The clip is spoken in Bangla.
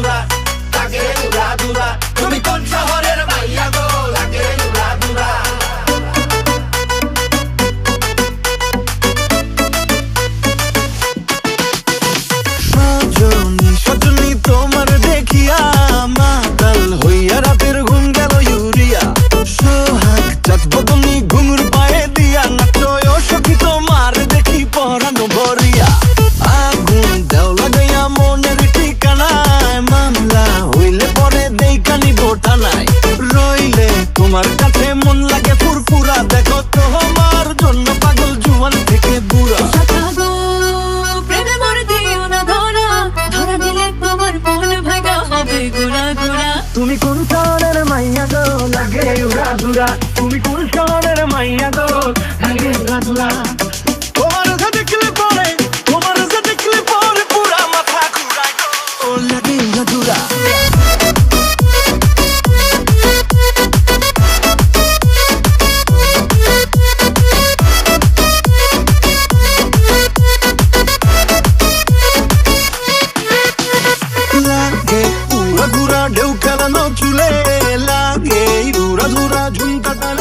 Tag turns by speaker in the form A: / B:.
A: Tá querendo ওটা নাই রইলে তোমার কাছে মন লাগে ফুরফুরা দেখো তোমার জন্য পাগল জুয়ান থেকে বুড়া। তুমি কোন শহরের মাইয়া গো? লাগে উড়া দুরা তুমি কোন শহরের মাইয়া গো? লাগে উড়া দুরা তোমার দেখলে झुमका